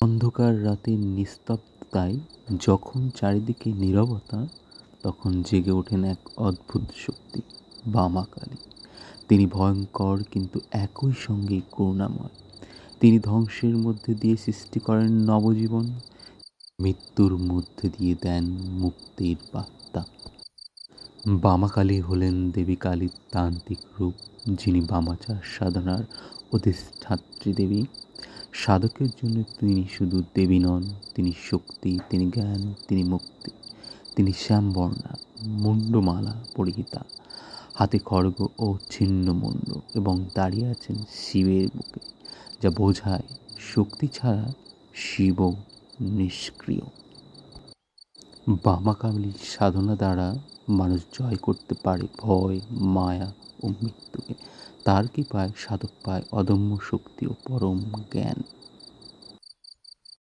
অন্ধকার রাতের নিস্তব্ধতায় যখন চারিদিকে নীরবতা, তখন জেগে ওঠেন এক অদ্ভুত শক্তি বামা কালী তিনি ভয়ঙ্কর কিন্তু একই সঙ্গে করুণাময়। তিনি ধ্বংসের মধ্যে দিয়ে সৃষ্টি করেন নবজীবন। মৃত্যুর মধ্যে দিয়ে দেন মুক্তির বার্তা। বামাকালী হলেন দেবী কালীর তান্ত্রিক রূপ, যিনি বামাচার সাধনার অধিষ্ঠাত্রী দেবী। সাধকের জন্য তিনি শুধু দেবী নন, তিনি শক্তি, তিনি জ্ঞান, তিনি মুক্তি, তিনি শ্যামবর্ণা মুন্ডমালা পরিহিতা, হাতে খড়গ ও ছিন্ন মুন্ড এবং দাঁড়িয়ে আছেন শিবের বুকে, যা বোঝায় শক্তি ছাড়া শিব নিষ্ক্রিয়। বামাকালীর সাধনা দ্বারা মানুষ জয় করতে পারে ভয়, মায়া ও মৃত্যুকে। তার কি পায় সাধক পায় অদম্য শক্তি ও পরম জ্ঞান।